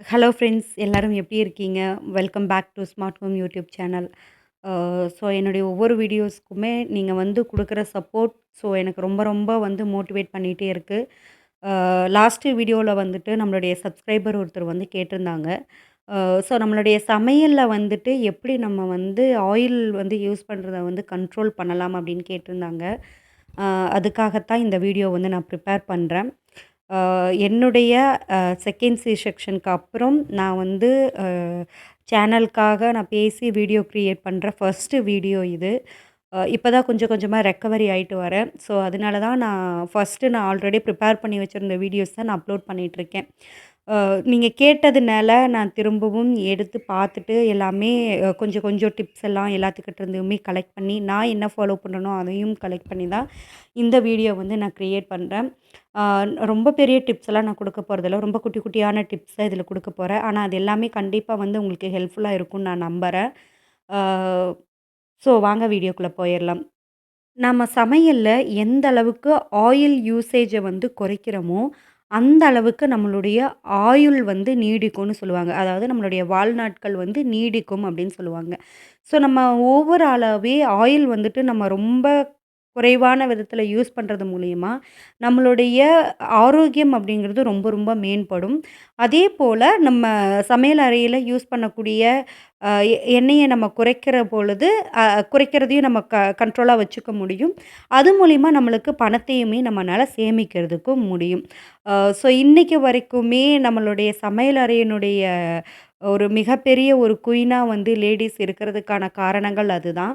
Hello friends எல்லோரும் எப்படி இருக்கீங்க? Welcome back to smart home YouTube channel. So என்னுடைய ஒவ்வொரு வீடியோஸ்க்குமே நீங்கள் வந்து கொடுக்குற சப்போர்ட் ஸோ எனக்கு ரொம்ப ரொம்ப வந்து மோட்டிவேட் பண்ணிகிட்டே இருக்குது uh, லாஸ்ட்டு வீடியோவில் வந்துட்டு நம்மளுடைய சப்ஸ்கிரைபர் ஒருத்தர் வந்து கேட்டிருந்தாங்க. Uh, ஸோ நம்மளுடைய சமையலில் வந்துட்டு எப்படி நம்ம வந்து ஆயில் வந்து யூஸ் பண்ணுறத வந்து கண்ட்ரோல் பண்ணலாம் அப்படின்னு கேட்டிருந்தாங்க. Uh, அதுக்காகத்தான் இந்த வீடியோ வந்து நான் ப்ரிப்பேர் பண்ணுறேன் என்னுடைய செகண்ட் சி செக்ஷனுக்கு அப்புறம் நான் வந்து சேனலுக்காக நான் பேசி வீடியோ க்ரியேட் பண்ணுற ஃபர்ஸ்ட்டு வீடியோ இது. இப்போ தான் கொஞ்சம் கொஞ்சமாக ரெக்கவரி ஆகிட்டு வரேன். ஸோ அதனால தான் நான் ஃபர்ஸ்ட்டு நான் ஆல்ரெடி ப்ரிப்பேர் பண்ணி வச்சுருந்த வீடியோஸ் தான் நான் அப்லோட் பண்ணிகிட்ருக்கேன் நீங்கள் கேட்டதுனால நான் திரும்பவும் எடுத்து பார்த்துட்டு எல்லாமே கொஞ்சம் கொஞ்சம் டிப்ஸ் எல்லாம் எல்லாத்துக்கிட்டேருந்துமே கலெக்ட் பண்ணி, நான் என்ன ஃபாலோ பண்றேனோ அதையும் கலெக்ட் பண்ணி தான் இந்த வீடியோ வந்து நான் க்ரியேட் பண்ணுறேன் ரொம்ப பெரிய டிப்ஸ் எல்லாம் நான் கொடுக்க போகிறதில்ல ரொம்ப குட்டி குட்டியான டிப்ஸ் தான் கொடுக்க போகிறேன் ஆனால் அது எல்லாமே கண்டிப்பாக வந்து உங்களுக்கு ஹெல்ப்ஃபுல்லாக இருக்கும்னு நான் நம்புறேன். ஸோ வாங்க வீடியோக்குள்ளே போயிடலாம் நம்ம சமையலில் எந்த அளவுக்கு ஆயில் யூசேஜை வந்து குறைக்கிறோமோ, அந்த அளவுக்கு நம்மளுடைய ஆயுள் வந்து நீடிக்கும்னு சொல்லுவாங்க. அதாவது நம்மளுடைய வாழ்நாட்கள் வந்து நீடிக்கும் அப்படின்னு சொல்லுவாங்க. ஸோ நம்ம ஓவராலாகவே ஆயில் வந்துட்டு நம்ம ரொம்ப குறைவான விதத்தில் யூஸ் பண்ணுறது மூலயமா நம்மளுடைய ஆரோக்கியம் அப்படிங்கிறது ரொம்ப ரொம்ப மேம்படும். அதே போல் நம்ம சமையல் அறையில் யூஸ் பண்ணக்கூடிய எண்ணெயை நம்ம குறைக்கிற பொழுது, குறைக்கிறதையும் நம்ம க கண்ட்ரோலாக வச்சுக்க முடியும். அது மூலிமா நம்மளுக்கு பணத்தையுமே நம்மளால் சேமிக்கிறதுக்கும் முடியும். ஸோ இன்றைக்கு வரைக்குமே நம்மளுடைய சமையல் அறையினுடைய ஒரு மிகப்பெரிய ஒரு குயினாக வந்து லேடிஸ் இருக்கிறதுக்கான காரணங்கள் அதுதான்.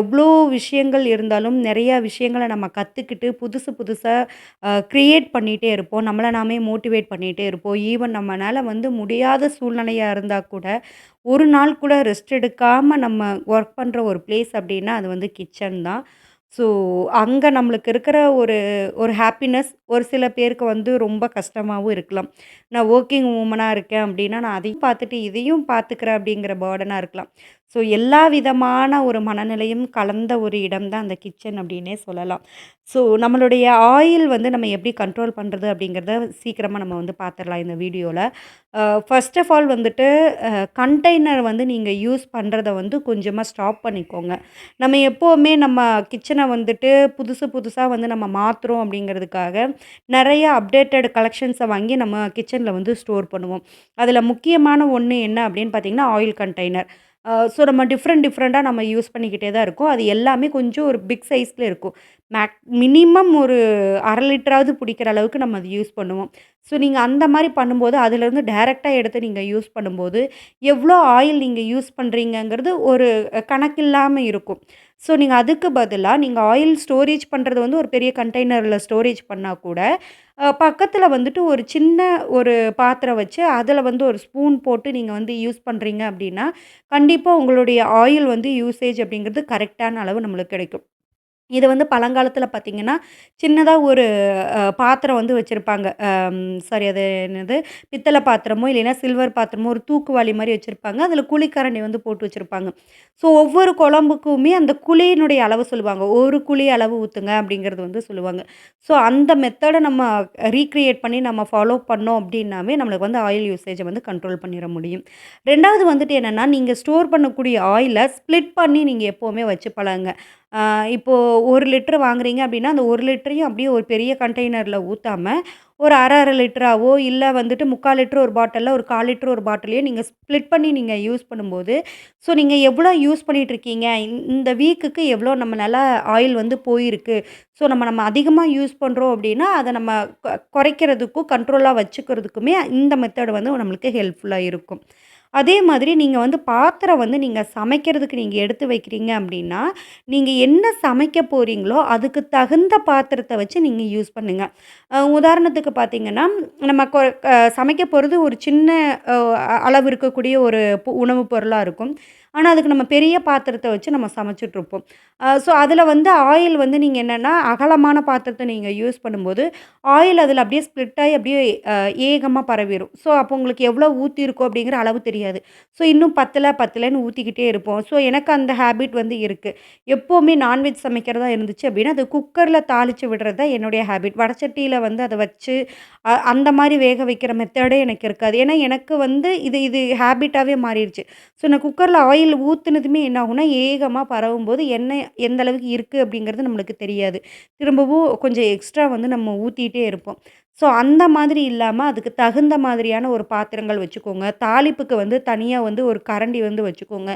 எவ்வளோ விஷயங்கள் இருந்தாலும் நிறையா விஷயங்கள நம்ம கற்றுக்கிட்டு புதுசு புதுசாக க்ரியேட் பண்ணிகிட்டே இருப்போம். நம்மளை நாமே மோட்டிவேட் பண்ணிகிட்டே இருப்போம். ஈவன் நம்மளால் வந்து முடியாத சூழ்நிலையாக இருந்தால் கூட, ஒரு நாள் கூட ரெஸ்ட் எடுக்காமல் நம்ம ஒர்க் பண்ணுற ஒரு பிளேஸ் அப்படின்னா, அது வந்து கிச்சன் தான். ஸோ அங்கே நம்மளுக்கு இருக்கிற ஒரு ஒரு ஹாப்பினஸ் ஒரு சில பேருக்கு வந்து ரொம்ப கஷ்டமாகவும் இருக்கலாம். நான் ஒர்க்கிங் உமனாக இருக்கேன் அப்படின்னா, நான் அதையும் பார்த்துட்டு இதையும் பார்த்துக்கிறேன் அப்படிங்கிற பேர்டனாக இருக்கலாம். ஸோ எல்லா விதமான ஒரு மனநிலையும் கலந்த ஒரு இடம் தான் அந்த கிச்சன் அப்படின்னே சொல்லலாம். ஸோ நம்மளுடைய ஆயில் வந்து நம்ம எப்படி கண்ட்ரோல் பண்ணுறது அப்படிங்கிறத சீக்கிரமாக நம்ம வந்து பார்த்துடலாம் இந்த வீடியோவில் ஃபர்ஸ்ட் ஆஃப் ஆல் வந்துட்டு கண்டெய்னர் வந்து நீங்கள் யூஸ் பண்ணுறத வந்து கொஞ்சமாக ஸ்டாப் பண்ணிக்கோங்க. நம்ம எப்போவுமே நம்ம கிச்சனை வந்துட்டு புதுசு புதுசாக வந்து நம்ம மாற்றுறோம் அப்படிங்கிறதுக்காக, நிறைய அப்டேட்டட் கலெக்ஷன்ஸை வாங்கி நம்ம கிச்சன் கிச்சனில் வந்து ஸ்டோர் பண்ணுவோம். அதில் முக்கியமான ஒன்று என்ன அப்படின்னு பார்த்தீங்கன்னா, ஆயில் கண்டெய்னர். ஸோ நம்ம டிஃப்ரெண்ட் டிஃப்ரெண்ட்டாக நம்ம யூஸ் பண்ணிக்கிட்டே தான் இருக்கும் அது எல்லாமே கொஞ்சம் ஒரு பிக் சைஸில் இருக்கும். மேக் மினிமம் ஒரு அரை லிட்டராவது பிடிக்கிற அளவுக்கு நம்ம அதை யூஸ் பண்ணுவோம். ஸோ நீங்கள் அந்த மாதிரி பண்ணும்போது, அதிலேருந்து டைரெக்டாக எடுத்து நீங்கள் யூஸ் பண்ணும்போது, எவ்வளோ ஆயில் நீங்கள் யூஸ் பண்ணுறீங்கங்கிறது ஒரு கணக்கில்லாமல் இருக்கும். ஸோ நீங்கள் அதுக்கு பதிலாக நீங்கள் ஆயில் ஸ்டோரேஜ் பண்ணுறது வந்து ஒரு பெரிய கண்டெய்னரில் ஸ்டோரேஜ் பண்ணால் கூட, பக்கத்தில் வந்துட்டு ஒரு சின்ன ஒரு பாத்திரம் வச்சு, அதில் வந்து ஒரு ஸ்பூன் போட்டு நீங்கள் வந்து யூஸ் பண்ணுறீங்க அப்படின்னா, கண்டிப்பாக உங்களுடைய ஆயில் வந்து யூசேஜ் அப்படிங்கிறது கரெக்டான அளவு நம்மளுக்கு கிடைக்கும். இது வந்து பழங்காலத்தில் பார்த்தீங்கன்னா, சின்னதாக ஒரு பாத்திரம் வந்து வச்சுருப்பாங்க சாரி அது என்னது பித்தளை பாத்திரமோ, இல்லைன்னா சில்வர் பாத்திரமோ, ஒரு தூக்குவாளி மாதிரி வச்சுருப்பாங்க அதில் குழிக்கரண்டி வந்து போட்டு வச்சுருப்பாங்க ஸோ ஒவ்வொரு குழம்புக்குமே அந்த குழியினுடைய அளவு சொல்லுவாங்க. ஒரு குழி அளவு ஊற்றுங்க அப்படிங்கிறது வந்து சொல்லுவாங்க. ஸோ அந்த மெத்தடை நம்ம ரீக்ரியேட் பண்ணி நம்ம ஃபாலோ பண்ணோம் அப்படின்னாவே, நம்மளுக்கு வந்து ஆயில் யூசேஜை வந்து கண்ட்ரோல் பண்ணிட முடியும். ரெண்டாவது வந்துட்டு என்னென்னா நீங்கள் ஸ்டோர் பண்ணக்கூடிய ஆயிலை ஸ்ப்ளிட் பண்ணி நீங்கள் எப்போவுமே வச்சு பழகுங்க. இப்போது ஒரு 1 லிட்டர் வாங்குறீங்க அப்படின்னா, அந்த ஒரு லிட்டரையும் அப்படியே ஒரு பெரிய கண்டெய்னரில் ஊற்றாமல் ஒரு 1/2 1/2 லிட்டராவோ, வந்துட்டு 3/4 லிட்டர் ஒரு பாட்டிலில் ஒரு 1/4 லிட்டர் ஒரு பாட்டிலையோ நீங்கள் ஸ்ப்ளிட் பண்ணி நீங்கள் யூஸ் பண்ணும்போது, ஸோ நீங்கள் எவ்வளோ யூஸ் பண்ணிகிட்ருக்கீங்க இந்த வீக்குக்கு எவ்வளோ நம்ம நல்லா ஆயில் வந்து போயிருக்கு. ஸோ நம்ம நம்ம அதிகமாக யூஸ் பண்ணுறோம் அப்படின்னா, அதை நம்ம குறைக்கிறதுக்கும், கண்ட்ரோலாக வச்சுக்கிறதுக்குமே இந்த மெத்தட் வந்து நம்மளுக்கு ஹெல்ப்ஃபுல்லாக இருக்கும். அதே மாதிரி நீங்கள் வந்து பாத்திரம் வந்து நீங்கள் சமைக்கிறதுக்கு நீங்கள் எடுத்து வைக்கிறீங்க அப்படின்னா, நீங்கள் என்ன சமைக்க போகிறீங்களோ அதுக்கு தகுந்த பாத்திரத்தை வச்சு நீங்கள் யூஸ் பண்ணுங்கள் உதாரணத்துக்கு பார்த்தீங்கன்னா, நம்ம கொ சமைக்க போகிறது ஒரு சின்ன அளவு இருக்கக்கூடிய ஒரு உணவுப் பொருளாக இருக்கும். ஆனால் அதுக்கு நம்ம பெரிய பாத்திரத்தை வச்சு நம்ம சமைச்சிட்ருப்போம் ஸோ அதில் வந்து ஆயில் வந்து நீங்கள் என்னென்னா அகலமான பாத்திரத்தை நீங்கள் யூஸ் பண்ணும்போது ஆயில் அதில் அப்படியே ஸ்ப்ளிட் ஆகி அப்படியே ஏகமாக பரவிடும் ஸோ அப்போ உங்களுக்கு எவ்வளோ ஊற்றிருக்கோ அப்படிங்கிற அளவு தெரியும். தெரியாது ஸோ இன்னும் பத்தலை பத்தலைன்னு ஊற்றிக்கிட்டே இருப்போம். ஸோ எனக்கு அந்த ஹேபிட் வந்து இருக்குது எப்போவுமே நான்வெஜ் சமைக்கிறதா இருந்துச்சு அப்படின்னா அது குக்கரில் தாளித்து விடுறது தான் என்னுடைய ஹேபிட் வடச்சட்டியில் வந்து அதை வச்சு அந்த மாதிரி வேக வைக்கிற மெத்தடே எனக்கு இருக்காது. ஏன்னா எனக்கு வந்து இது இது ஹேபிட்டாகவே மாறிடுச்சு. ஸோ நான் குக்கரில் ஆயில் ஊற்றுனதுமே என்ன ஆகும்னா ஏகமாக பரவும் போது எண்ணெய் எந்த அளவுக்கு இருக்குது அப்படிங்கிறது நம்மளுக்கு தெரியாது. திரும்பவும் கொஞ்சம் எக்ஸ்ட்ரா வந்து நம்ம ஊற்றிட்டே இருப்போம். ஸோ அந்த மாதிரி இல்லாமல் அதுக்கு தகுந்த மாதிரியான ஒரு பாத்திரங்கள் வச்சுக்கோங்க. தாளிப்புக்கு வந்து தனியாக வந்து ஒரு கரண்டி வந்து வச்சுக்கோங்க.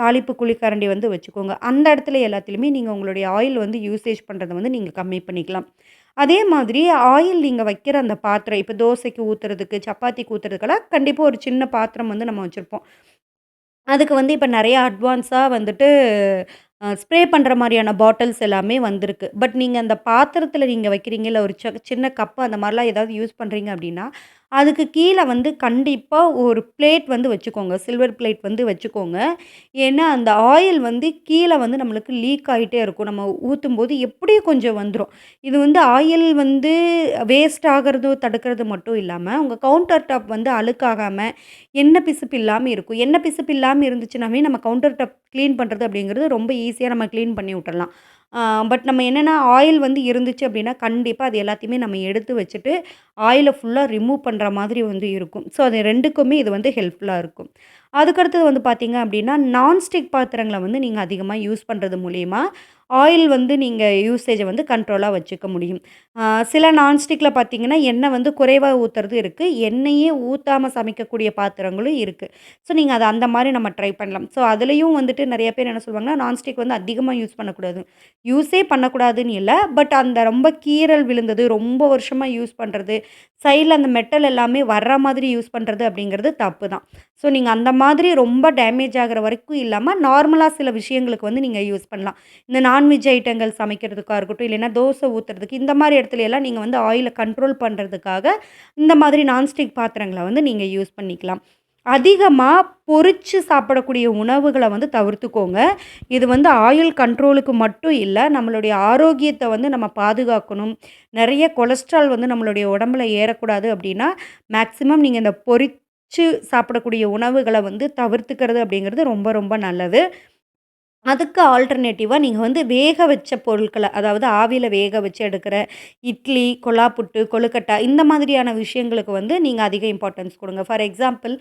தாளிப்பு குழிக்கரண்டி வந்து வச்சுக்கோங்க. அந்த இடத்துல எல்லாத்துலேயுமே நீங்கள் உங்களுடைய ஆயில் வந்து யூசேஜ் பண்ணுறத வந்து நீங்கள் கம்மி பண்ணிக்கலாம். அதே மாதிரி ஆயில் நீங்கள் வைக்கிற அந்த பாத்திரம் இப்போ தோசைக்கு ஊற்றுறதுக்கு சப்பாத்திக்கு ஊற்றுறதுக்கெல்லாம் கண்டிப்பாக ஒரு சின்ன பாத்திரம் வந்து நம்ம வச்சுருப்போம். அதுக்கு வந்து இப்போ நிறையா அட்வான்ஸாக வந்துட்டு ஸ்ப்ரே பண்ணுற மாதிரியான பாட்டில்ஸ் எல்லாமே வந்திருக்கு. பட் நீங்கள் அந்த பாத்திரத்தில் நீங்கள் வைக்கிறீங்க இல்லை ஒரு ச சின்ன கப்பு அந்த மாதிரிலாம் ஏதாவது யூஸ் பண்ணுறீங்க அப்படின்னா அதுக்கு கீழே வந்து கண்டிப்பாக ஒரு பிளேட் வந்து வச்சுக்கோங்க. சில்வர் பிளேட் வந்து வச்சுக்கோங்க. ஏன்னா அந்த ஆயில் வந்து கீழே வந்து நம்மளுக்கு லீக் ஆகிட்டே இருக்கும். நம்ம ஊற்றும் போது எப்படியும் கொஞ்சம் வந்துடும் இது வந்து ஆயில் வந்து வேஸ்ட் ஆகிறதோ தடுக்கிறது மட்டும் இல்லாமல் உங்கள் கவுண்டர் டாப் வந்து அழுக்காகாமல் எண்ணெய் பிசுப்பு இல்லாமல் இருக்கும். எண்ணெய் பிசுப்பு இல்லாமல் இருந்துச்சுனாவே நம்ம கவுண்டர் டாப் க்ளீன் பண்ணுறது அப்படிங்கிறது ரொம்ப ஈஸியாக நம்ம க்ளீன் பண்ணி விட்டுடலாம் பட் நம்ம என்னென்னா ஆயில் வந்து இருந்துச்சு அப்படின்னா கண்டிப்பாக அது எல்லாத்தையுமே நம்ம எடுத்து வச்சுட்டு ஆயிலை ஃபுல்லாக ரிமூவ் பண்ணுற மாதிரி வந்து இருக்கும். ஸோ அது ரெண்டுக்குமே இது வந்து ஹெல்ப்ஃபுல்லாக இருக்கும். அதுக்கடுத்தது வந்து பார்த்திங்க அப்படின்னா நான்ஸ்டிக் பாத்திரங்களை வந்து நீங்கள் அதிகமாக யூஸ் பண்ணுறது மூலிமா ஆயில் வந்து நீங்கள் யூசேஜை வந்து கண்ட்ரோலாக வச்சுக்க முடியும். சில நான்ஸ்டிக்கில் பார்த்திங்கன்னா எண்ணெய் வந்து குறைவாக ஊற்றுறது இருக்குது எண்ணெயே ஊற்றாமல் சமைக்கக்கூடிய பாத்திரங்களும் இருக்குது ஸோ நீங்கள் அதை அந்த மாதிரி நம்ம ட்ரை பண்ணலாம். ஸோ அதுலேயும் வந்துட்டு நிறைய பேர் என்ன சொல்லுவாங்கன்னா நான்ஸ்டிக் வந்து அதிகமாக யூஸ் பண்ணக்கூடாது. யூஸே பண்ணக்கூடாதுன்னு இல்லை பட் அந்த ரொம்ப கீரல் விழுந்தது ரொம்ப வருஷமாக யூஸ் பண்ணுறது சைடில் அந்த மெட்டல் எல்லாமே வர்ற மாதிரி யூஸ் பண்ணுறது அப்படிங்கிறது தப்பு தான் ஸோ நீங்கள் அந்த மாதிரி ரொம்ப டேமேஜ் ஆகிற வரைக்கும் இல்லாமல் நார்மலாக சில விஷயங்களுக்கு வந்து நீங்கள் யூஸ் பண்ணலாம். இந்த நான்வெஜ் ஐட்டங்கள் சமைக்கிறதுக்காக இருக்கட்டும் இல்லைன்னா தோசை ஊற்றுறதுக்கு இந்த மாதிரி இடத்துல எல்லாம் நீங்கள் வந்து ஆயிலை கண்ட்ரோல் பண்ணுறதுக்காக இந்த மாதிரி நான்ஸ்டிக் பாத்திரங்களை வந்து நீங்கள் யூஸ் பண்ணிக்கலாம். அதிகமாக பொறிச்சு சாப்பிடக்கூடிய உணவுகளை வந்து தவிர்த்துக்கோங்க. இது வந்து ஆயில் கண்ட்ரோலுக்கு மட்டும் இல்லை நம்மளுடைய ஆரோக்கியத்தை வந்து நம்ம பாதுகாக்கணும். நிறைய கொலஸ்ட்ரால் வந்து நம்மளுடைய உடம்புல ஏறக்கூடாது அப்படின்னா மேக்ஸிமம் நீங்கள் இந்த பொறிச்சு சாப்பிடக்கூடிய உணவுகளை வந்து தவிர்த்துக்கிறது அப்படிங்கிறது ரொம்ப ரொம்ப நல்லது. அதுக்கு ஆல்டர்னேட்டிவாக நீங்கள் வந்து வேக வச்ச பொருட்களை அதாவது ஆவியில் வேக வச்சு எடுக்கிற இட்லி கொலாப்புட்டு கொழுக்கட்டை இந்த மாதிரியான விஷயங்களுக்கு வந்து நீங்கள் அதிக இம்பார்ட்டன்ஸ் கொடுங்க. ஃபார் எக்ஸாம்பிள்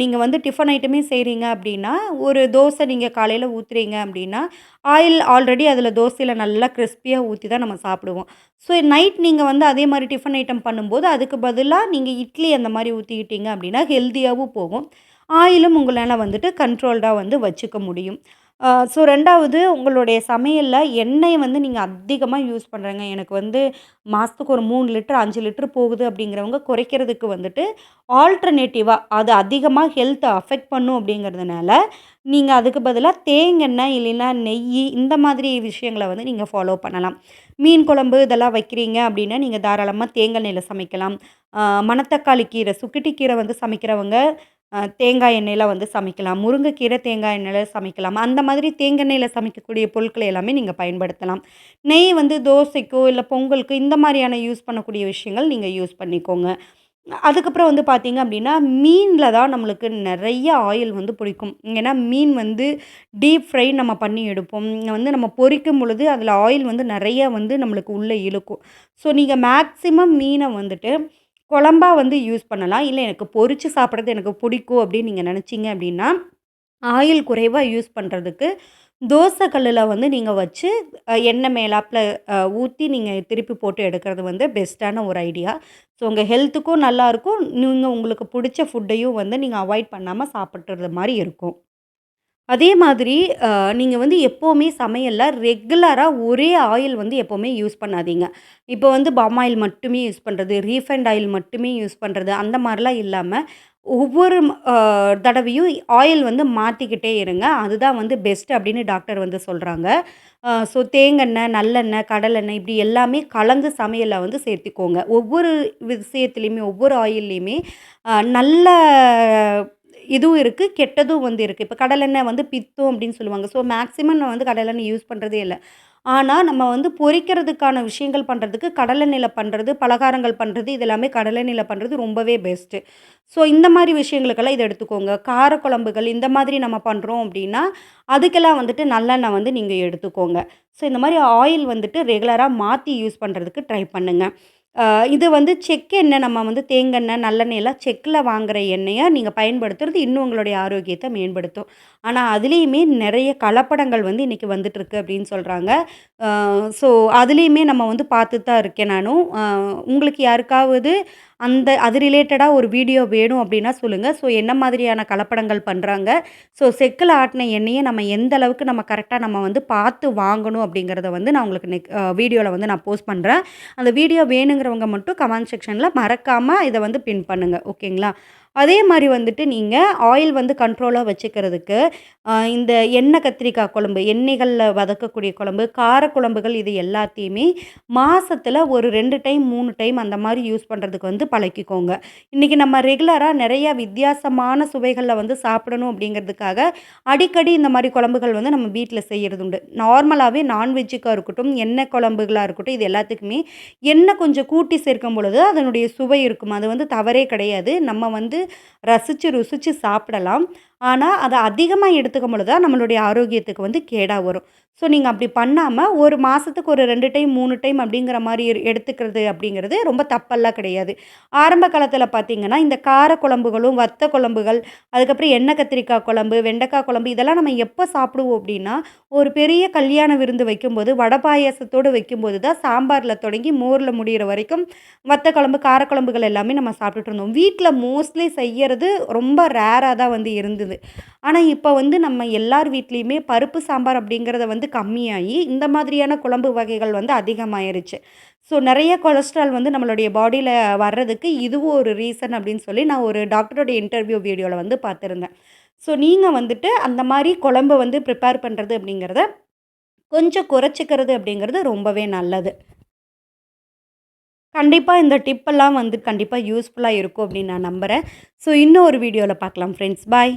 நீங்கள் வந்து டிஃபன் ஐட்டமே செய்கிறீங்க அப்படின்னா ஒரு தோசை நீங்கள் காலையில் ஊற்றுறீங்க அப்படின்னா ஆயில் ஆல்ரெடி அதில் தோசையில் நல்லா கிறிஸ்பியாக ஊற்றி தான் நம்ம சாப்பிடுவோம். ஸோ நைட் நீங்கள் வந்து அதே மாதிரி டிஃபன் ஐட்டம் பண்ணும்போது அதுக்கு பதிலாக நீங்கள் இட்லி அந்த மாதிரி ஊற்றிக்கிட்டீங்க அப்படின்னா ஹெல்த்தியாகவும் போகும். ஆயிலும் உங்களால் வந்துட்டு கண்ட்ரோல்டாக வந்து வச்சுக்க முடியும். ஸோ ரெண்டாவது உங்களுடைய சமையலில் எண்ணெய் வந்து நீங்கள் அதிகமாக யூஸ் பண்ணுறேங்க எனக்கு வந்து மாதத்துக்கு ஒரு மூணு லிட்டர் அஞ்சு லிட்டர் போகுது அப்படிங்கிறவங்க குறைக்கிறதுக்கு வந்துட்டு ஆல்டர்னேட்டிவாக அது அதிகமாக ஹெல்த்தை அஃபெக்ட் பண்ணும் அப்படிங்கிறதுனால நீங்கள் அதுக்கு பதிலாக தேங்கெண்ணெய் இல்லைன்னா நெய் இந்த மாதிரி விஷயங்களை வந்து நீங்கள் ஃபாலோ பண்ணலாம். மீன் குழம்பு இதெல்லாம் வைக்கிறீங்க அப்படின்னா நீங்கள் தாராளமாக தேங்காய் சமைக்கலாம். மணத்தக்காளி கீரை சுக்கிட்டி கீரை வந்து சமைக்கிறவங்க தேங்காய் எண்ணெயில் வந்து சமைக்கலாம். முருங்கைக்கீரை தேங்காய் எண்ணெயில் சமைக்கலாம். அந்த மாதிரி தேங்காய் எண்ணெயில் சமைக்கக்கூடிய பொருட்களை எல்லாமே நீங்கள் பயன்படுத்தலாம். நெய் வந்து தோசைக்கோ இல்லை பொங்கலுக்கு இந்த மாதிரியான யூஸ் பண்ணக்கூடிய விஷயங்கள் நீங்கள் யூஸ் பண்ணிக்கோங்க. அதுக்கப்புறம் வந்து பார்த்திங்க அப்படின்னா மீனில் தான் நம்மளுக்கு நிறைய ஆயில் வந்து பிடிக்கும். ஏன்னா மீன் வந்து டீப் ஃப்ரை நம்ம பண்ணி எடுப்போம். வந்து நம்ம பொரிக்கும் பொழுது அதில் ஆயில் வந்து நிறைய வந்து நம்மளுக்கு உள்ளே இழுக்கும். ஸோ நீங்கள் மேக்ஸிமம் மீனை வந்துட்டு குழம்பா வந்து யூஸ் பண்ணலாம். இல்லை எனக்கு பொறிச்சு சாப்பிட்றது எனக்கு பிடிக்கும் அப்படின்னு நீங்கள் நினச்சிங்க அப்படின்னா ஆயில் குறைவாக யூஸ் பண்ணுறதுக்கு தோசை கல்லில் வந்து நீங்கள் வச்சு எண்ணெய் மேலாப்பில் ஊற்றி நீங்கள் திருப்பி போட்டு எடுக்கிறது வந்து பெஸ்ட்டான ஒரு ஐடியா. ஸோ உங்கள் ஹெல்த்துக்கும் நல்லாயிருக்கும் நீங்கள் உங்களுக்கு பிடிச்ச ஃபுட்டையும் வந்து நீங்கள் அவாய்ட் பண்ணாமல் சாப்பிட்றது மாதிரி இருக்கும். அதே மாதிரி நீங்கள் வந்து எப்போவுமே சமையலில் ரெகுலராக ஒரே ஆயில் வந்து எப்போவுமே யூஸ் பண்ணாதீங்க. இப்போ வந்து பாம் ஆயில் மட்டுமே யூஸ் பண்ணுறது ரீஃபைண்ட் ஆயில் மட்டுமே யூஸ் பண்ணுறது அந்த மாதிரிலாம் இல்லாமல் ஒவ்வொரு தடவையும் ஆயில் வந்து மாற்றிக்கிட்டே இருங்க. அதுதான் வந்து பெஸ்ட் அப்படின்னு டாக்டர் வந்து சொல்கிறாங்க ஸோ தேங்கெண்ணெய் நல்லெண்ணெய் கடலெண்ணெய் இப்படி எல்லாமே கலந்து சமையலில் வந்து சேர்த்துக்கோங்க. ஒவ்வொரு விஷயத்துலையுமே ஒவ்வொரு ஆயில்லையுமே நல்ல இதுவும் இருக்குது கெட்டதும் வந்து இருக்குது இப்போ கடலெண்ணெய் வந்து பித்தம் அப்படின்னு சொல்லுவாங்க. ஸோ மேக்ஸிமம் நான் வந்து கடலெண்ணெய் யூஸ் பண்ணுறதே இல்லை. ஆனால் நம்ம வந்து பொரிக்கிறதுக்கான விஷயங்கள் பண்ணுறதுக்கு கடலெண்ணெயில் பண்ணுறது பலகாரங்கள் பண்ணுறது இது எல்லாமே கடலெண்ணெயில் பண்ணுறது ரொம்பவே பெஸ்ட்டு ஸோ இந்த மாதிரி விஷயங்களுக்கெல்லாம் இதை எடுத்துக்கோங்க. கார குழம்புகள் இந்த மாதிரி நம்ம பண்ணுறோம் அப்படின்னா அதுக்கெல்லாம் வந்துட்டு நல்லெண்ணெய் வந்து நீங்கள் எடுத்துக்கோங்க. ஸோ இந்த மாதிரி ஆயில் வந்துட்டு ரெகுலராக மாற்றி யூஸ் பண்ணுறதுக்கு ட்ரை பண்ணுங்கள் இது வந்து செக் எண்ணெய் நம்ம வந்து தேங்காய் நல்லெண்ணெய் எல்லாம் செக்கில் வாங்குகிற எண்ணெயை நீங்கள் பயன்படுத்துறது இன்னும் உங்களுடைய ஆரோக்கியத்தை மேம்படுத்தும். ஆனால் அதுலேயுமே நிறைய கலப்படங்கள் வந்து இன்றைக்கி வந்துட்டுருக்கு அப்படின்னு சொல்கிறாங்க ஸோ அதுலேயுமே நம்ம வந்து பார்த்து தான் இருக்கேன் நானும் உங்களுக்கு யாருக்காவது அந்த அது ரிலேட்டடாக ஒரு வீடியோ வேணும் அப்படின்னா சொல்லுங்கள் ஸோ என்ன மாதிரியான கலப்படங்கள் பண்ணுறாங்க ஸோ செக்கில் ஆட்டின எண்ணெயை நம்ம எந்த அளவுக்கு நம்ம கரெக்டாக நம்ம வந்து பார்த்து வாங்கணும் அப்படிங்கிறத வந்து நான் உங்களுக்கு நெக் வீடியோவில் வந்து நான் போஸ்ட் பண்ணுறேன் அந்த வீடியோ வேணுங்கிறவங்க மட்டும் கமெண்ட் செக்ஷனில் மறக்காமல் இதை வந்து பின் பண்ணுங்கள் ஓகேங்களா அதே மாதிரி வந்துட்டு நீங்கள் ஆயில் வந்து கண்ட்ரோலாக வச்சுக்கிறதுக்கு இந்த எண்ணெய் கத்திரிக்காய் குழம்பு எண்ணெய்களில் வதக்கக்கூடிய குழம்பு கார குழம்புகள் இது எல்லாத்தையுமே மாதத்தில் ஒரு ரெண்டு டைம் மூணு டைம் அந்த மாதிரி யூஸ் பண்ணுறதுக்கு வந்து பழக்கிக்கோங்க. இன்றைக்கி நம்ம ரெகுலராக நிறைய வித்தியாசமான சுவைகளில் வந்து சாப்பிடணும் அப்படிங்கிறதுக்காக அடிக்கடி இந்த மாதிரி குழம்புகள் வந்து நம்ம வீட்டில் செய்கிறது உண்டு நார்மலாகவே நான்வெஜ்ஜுக்காக இருக்கட்டும் எண்ணெய் குழம்புகளாக இருக்கட்டும் இது எல்லாத்துக்குமே எண்ணெய் கொஞ்சம் கூட்டி சேர்க்கும் பொழுது அதனுடைய சுவை இருக்கும். அது வந்து தவறே கிடையாது. நம்ம வந்து ரசித்து ருசித்து சாப்பிடலாம். ஆனால் அதை அதிகமாக எடுத்துக்கும் பொழுது தான் நம்மளுடைய ஆரோக்கியத்துக்கு வந்து கேடாக வரும். ஸோ நீங்கள் அப்படி பண்ணாமல் ஒரு மாதத்துக்கு ஒரு ரெண்டு டைம் மூணு டைம் அப்படிங்கிற மாதிரி எடுத்துக்கிறது அப்படிங்கிறது ரொம்ப தப்பெல்லாம் கிடையாது. ஆரம்ப காலத்தில் பார்த்திங்கன்னா இந்த கார குழம்புகளும் வத்த குழம்புகள் அதுக்கப்புறம் எண்ணெய் கத்திரிக்காய் குழம்பு வெண்டைக்காய் குழம்பு இதெல்லாம் நம்ம எப்போ சாப்பிடுவோம் அப்படின்னா ஒரு பெரிய கல்யாண விருந்து வைக்கும்போது வடை பாயாசத்தோடு வைக்கும்போது தான் சாம்பாரில் தொடங்கி மோரில் முடிகிற வரைக்கும் வத்த குழம்பு காரக்குழம்புகள் எல்லாமே நம்ம சாப்பிட்டுட்டு இருந்தோம். வீட்டில் மோஸ்ட்லி செய்கிறது ரொம்ப ரேராக தான் வந்து இருந்தது. ஆனால் இப்போ வந்து நம்ம எல்லார் வீட்லேயுமே பருப்பு சாம்பார் அப்படிங்கிறத வந்து கம்மியாகி இந்த மாதிரியான குழம்பு வகைகள் வந்து அதிகமாயிருச்சு. ஸோ நிறைய கொலஸ்ட்ரால் வந்து நம்மளுடைய பாடியில் வர்றதுக்கு இதுவும் ஒரு ரீசன் அப்படின்னு சொல்லி நான் ஒரு டாக்டரோட இன்டர்வியூ வீடியோவில் வந்து பார்த்துருந்தேன். ஸோ நீங்கள் வந்துட்டு அந்த மாதிரி குழம்பு வந்து ப்ரிப்பேர் பண்ணுறது அப்படிங்கிறத கொஞ்சம் குறைச்சிக்கிறது அப்படிங்கிறது ரொம்பவே நல்லது. கண்டிப்பாக இந்த டிப்பெல்லாம் வந்து கண்டிப்பாக யூஸ்ஃபுல்லாக இருக்கும் அப்படின்னு நான் நம்புகிறேன் ஸோ இன்னும் ஒரு வீடியோவில் பார்க்கலாம் ஃப்ரெண்ட்ஸ் பாய்